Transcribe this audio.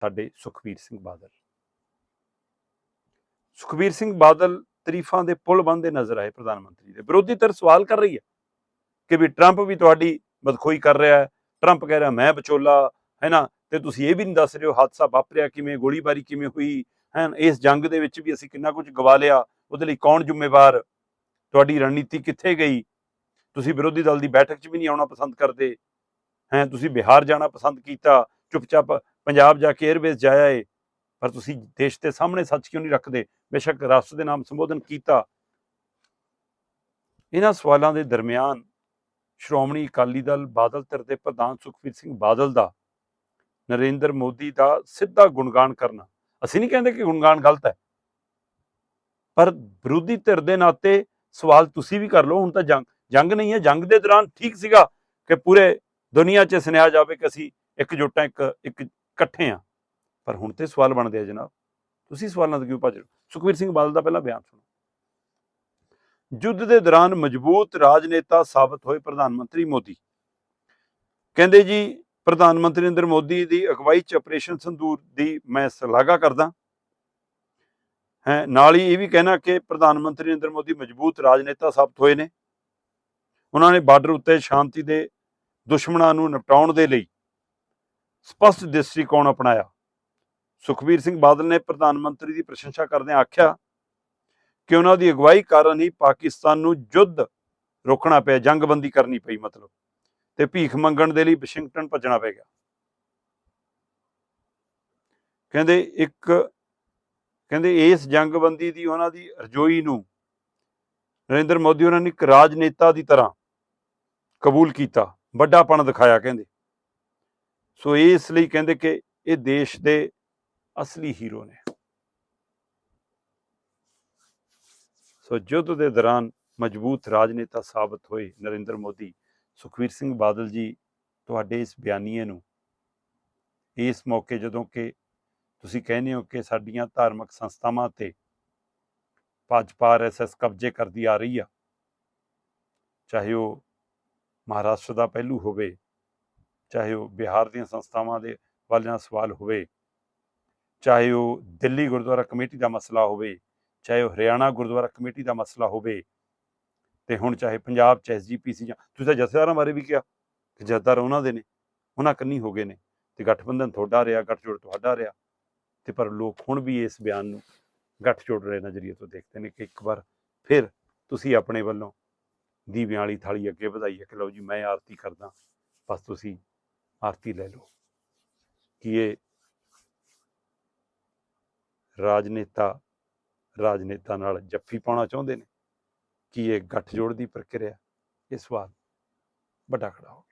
ਸਾਡੇ ਸੁਖਬੀਰ ਸਿੰਘ ਬਾਦਲ। ਸੁਖਬੀਰ ਸਿੰਘ ਬਾਦਲ ਤਰੀਫਾਂ ਦੇ ਪੁਲ ਬੰਦੇ ਨਜ਼ਰ ਆਏ ਪ੍ਰਧਾਨ ਮੰਤਰੀ ਦੇ। ਵਿਰੋਧੀ ਧਿਰ ਸਵਾਲ ਕਰ ਰਹੀ ਹੈ ਕਿ ਵੀ ਟਰੰਪ ਵੀ ਤੁਹਾਡੀ ਬਦਖੋਈ ਕਰ ਰਿਹਾ ਹੈ। ਟਰੰਪ ਕਹਿ ਰਿਹਾ, ਮੈਂ ਵਿਚੋਲਾ ਹੈ ਨਾ, ਤੇ ਤੁਸੀਂ ਇਹ ਵੀ ਨਹੀਂ ਦੱਸ ਰਹੇ ਹੋ ਹਾਦਸਾ ਵਾਪਰਿਆ ਕਿਵੇਂ, ਗੋਲੀਬਾਰੀ ਕਿਵੇਂ ਹੋਈ? ਹੈ, ਇਸ ਜੰਗ ਦੇ ਵਿੱਚ ਵੀ ਅਸੀਂ ਕਿੰਨਾ ਕੁਝ ਗਵਾ ਲਿਆ। ਉਹਦੇ ਲਈ ਕੌਣ ਜ਼ਿੰਮੇਵਾਰ? ਤੁਹਾਡੀ ਰਣਨੀਤੀ ਕਿੱਥੇ ਗਈ? ਤੁਸੀਂ ਵਿਰੋਧੀ ਦਲ ਦੀ ਬੈਠਕ 'ਚ ਵੀ ਨਹੀਂ ਆਉਣਾ ਪਸੰਦ ਕਰਦੇ। ਹੈ, ਤੁਸੀਂ ਬਿਹਾਰ ਜਾਣਾ ਪਸੰਦ ਕੀਤਾ। ਚੁੱਪਚਾਪ ਪੰਜਾਬ ਜਾ ਕੇ 에ਅਰਬੇਸ ਜਾਇਆ ਏ, ਪਰ ਤੁਸੀਂ ਦੇਸ਼ ਦੇ ਸਾਹਮਣੇ ਸੱਚ ਕਿਉਂ ਨਹੀਂ ਰੱਖਦੇ? ਬੇਸ਼ੱਕ ਰਾਸ਼ਟਰ ਦੇ ਨਾਮ ਸੰਬੋਧਨ ਕੀਤਾ। ਇਹਨਾਂ ਸਵਾਲਾਂ ਦੇ ਦਰਮਿਆਨ ਸ਼੍ਰੋਮਣੀ ਅਕਾਲੀ ਦਲ ਬਾਦਲ ਧਿਰ ਦੇ ਪ੍ਰਧਾਨ ਸੁਖਬੀਰ ਸਿੰਘ ਬਾਦਲ ਦਾ, ਨਰਿੰਦਰ ਮੋਦੀ ਦਾ ਸਿੱਧਾ ਗੁਣਗਾਨ ਕਰਨਾ। ਅਸੀਂ ਨਹੀਂ ਕਹਿੰਦੇ ਕਿ ਗੁਣਗਾਨ ਗਲਤ ਹੈ। ਪਰ ਵਿਰੋਧੀ ਧਿਰ ਦੇ ਨਾਤੇ ਸਵਾਲ ਤੁਸੀਂ ਵੀ ਕਰ ਲਓ, ਹੁਣ ਤਾਂ ਜੰਗ ਜੰਗ ਨਹੀਂ ਹੈ। ਜੰਗ ਦੇ ਦੌਰਾਨ ਠੀਕ ਸੀਗਾ ਕਿ ਪੂਰੇ ਦੁਨੀਆ 'ਚ ਸੁਣਿਆ ਜਾਵੇ ਕਿ ਅਸੀਂ ਇੱਕ ਇਕਜੁੱਟਾਂ ਇੱਕ ਇੱਕ ਇਕੱਠੇ ਆ। ਪਰ ਹੁਣ ਤੇ ਸਵਾਲ ਬਣਦੇ ਆ ਜਨਾਬ। ਤੁਸੀਂ ਸਵਾਲਾਂ ਤੋਂ ਕਿਉਂ ਭੱਜ ਰਹੇ ਹੋ? ਸੁਖਬੀਰ ਸਿੰਘ ਬਾਦਲ ਦਾ ਪਹਿਲਾਂ ਬਿਆਨ ਸੁਣੋ। ਯੁੱਧ ਦੇ ਦੌਰਾਨ ਮਜ਼ਬੂਤ ਰਾਜਨੇਤਾ ਸਾਬਤ ਹੋਏ ਪ੍ਰਧਾਨ ਮੰਤਰੀ ਮੋਦੀ। ਕਹਿੰਦੇ ਜੀ, ਪ੍ਰਧਾਨ ਮੰਤਰੀ ਨਰਿੰਦਰ ਮੋਦੀ ਦੀ ਅਗਵਾਈ 'ਚ ਆਪਰੇਸ਼ਨ ਸੰਦੂਰ ਦੀ ਮੈਂ ਸ਼ਲਾਘਾ ਕਰਦਾ। ਹੈ, ਨਾਲ ਹੀ ਇਹ ਵੀ ਕਹਿਣਾ ਕਿ ਪ੍ਰਧਾਨ ਮੰਤਰੀ ਨਰਿੰਦਰ ਮੋਦੀ ਮਜ਼ਬੂਤ ਰਾਜਨੇਤਾ ਸਾਬਤ ਹੋਏ ਨੇ। ਉਹਨਾਂ ਨੇ ਬਾਰਡਰ ਉੱਤੇ ਸ਼ਾਂਤੀ ਦੇ ਦੁਸ਼ਮਣਾਂ ਨੂੰ ਨਿਪਟਾਉਣ ਦੇ ਲਈ ਸਪਸ਼ਟ ਦ੍ਰਿਸ਼ਟੀਕੋਣ ਅਪਣਾਇਆ? ਸੁਖਬੀਰ ਸਿੰਘ ਬਾਦਲ ਨੇ ਪ੍ਰਧਾਨ ਮੰਤਰੀ ਦੀ ਪ੍ਰਸ਼ੰਸਾ ਕਰਦਿਆਂ ਆਖਿਆ ਕਿ ਉਹਨਾਂ ਦੀ ਅਗਵਾਈ ਕਾਰਨ ਹੀ ਪਾਕਿਸਤਾਨ ਨੂੰ ਯੁੱਧ ਰੋਕਣਾ ਪਿਆ, ਜੰਗਬੰਦੀ ਕਰਨੀ ਪਈ ਮਤਲਬ, ਤੇ ਭੀਖ ਮੰਗਣ ਦੇ ਲਈ ਵਾਸ਼ਿੰਗਟਨ ਭੱਜਣਾ ਪੈ ਗਿਆ। ਕਹਿੰਦੇ ਇੱਕ, ਕਹਿੰਦੇ ਇਸ ਜੰਗਬੰਦੀ ਦੀ ਉਹਨਾਂ ਦੀ ਰਜੋਈ ਨੂੰ ਨਰਿੰਦਰ ਮੋਦੀ ਉਹਨਾਂ ਨੇ ਇੱਕ ਰਾਜਨੇਤਾ ਦੀ ਤਰ੍ਹਾਂ ਕਬੂਲ ਕੀਤਾ, ਵੱਡਾਪਣ ਦਿਖਾਇਆ ਕਹਿੰਦੇ। ਸੋ ਇਸ ਲਈ ਕਹਿੰਦੇ ਕਿ ਇਹ ਦੇਸ਼ ਦੇ ਅਸਲੀ ਹੀਰੋ ਨੇ। ਸੋ ਯੁੱਧ ਦੇ ਦੌਰਾਨ ਮਜ਼ਬੂਤ ਰਾਜਨੇਤਾ ਸਾਬਤ ਹੋਏ ਨਰਿੰਦਰ ਮੋਦੀ। ਸੁਖਵੀਰ ਸਿੰਘ ਬਾਦਲ ਜੀ, ਤੁਹਾਡੇ ਇਸ ਬਿਆਨੀਏ ਨੂੰ। ਇਸ ਮੌਕੇ ਜਦੋਂ ਕਿ ਤੁਸੀਂ ਕਹਿੰਦੇ ਹੋ ਕਿ ਸਾਡੀਆਂ ਧਾਰਮਿਕ ਸੰਸਥਾਵਾਂ ਤੇ ਭਾਜਪਾ ਆਰਐਸਐਸ ਕਬਜ਼ੇ ਕਰਦੀ ਆ ਰਹੀ ਆ। ਚਾਹੇ ਉਹ ਮਹਾਰਾਸ਼ਟਰ ਦਾ ਪਹਿਲੂ ਹੋਵੇ ਚਾਹੇ ਉਹ ਬਿਹਾਰ ਦੀਆਂ ਸੰਸਥਾਵਾਂ ਦੇ ਵੱਲ ਨਾਲ ਸਵਾਲ ਹੋਵੇ, ਚਾਹੇ ਉਹ ਦਿੱਲੀ ਗੁਰਦੁਆਰਾ ਕਮੇਟੀ ਦਾ ਮਸਲਾ ਹੋਵੇ, ਚਾਹੇ ਉਹ ਹਰਿਆਣਾ ਗੁਰਦੁਆਰਾ ਕਮੇਟੀ ਦਾ ਮਸਲਾ ਹੋਵੇ, ਤੇ ਹੁਣ ਚਾਹੇ ਪੰਜਾਬ ਚ ਐਸਜੀਪੀਸੀ ਜਾਂ ਤੁਸੀਂ ਤਾਂ ਜਥੇਦਾਰਾਂ ਬਾਰੇ ਵੀ ਕਿਹਾ ਕਿ ਜਥੇਦਾਰ ਉਹਨਾਂ ਦੇ ਨੇ, ਉਹਨਾਂ ਕੰਨੀ ਹੋ ਗਏ ਨੇ, ਤੇ ਗਠਬੰਧਨ ਤੁਹਾਡਾ ਰਿਹਾ, ਗੱਠਜੋੜ ਤੁਹਾਡਾ ਰਿਹਾ, ਤੇ ਪਰ ਲੋਕ ਹੁਣ ਵੀ ਇਸ ਬਿਆਨ ਨੂੰ ਗੱਠਜੋੜ ਰਹੇ ਨਜ਼ਰੀਏ ਤੋਂ ਦੇਖਦੇ ਨੇ ਕਿ ਇੱਕ ਵਾਰ ਫਿਰ ਤੁਸੀਂ ਆਪਣੇ ਵੱਲੋਂ ਦੀਵਿਆਂ ਵਾਲੀ ਥਾਲੀ ਅੱਗੇ ਵਧਾਈ ਹੈ ਕਿ ਲਓ ਜੀ ਮੈਂ ਆਰਤੀ ਕਰਦਾ, ਬਸ ਤੁਸੀਂ ਆਰਤੀ ਲੈ ਲਓ ਕਿ ਇਹ ਰਾਜਨੇਤਾ ਰਾਜਨੇਤਾ ਨਾਲ ਜੱਫੀ ਪਾਉਣਾ ਚਾਹੁੰਦੇ ਨੇ ਕਿ ਇਹ ਗੱਠਜੋੜ ਦੀ ਪ੍ਰਕਿਰਿਆ ਇਹ ਸਵਾਲ ਵੱਡਾ ਖੜਾ ਹੋ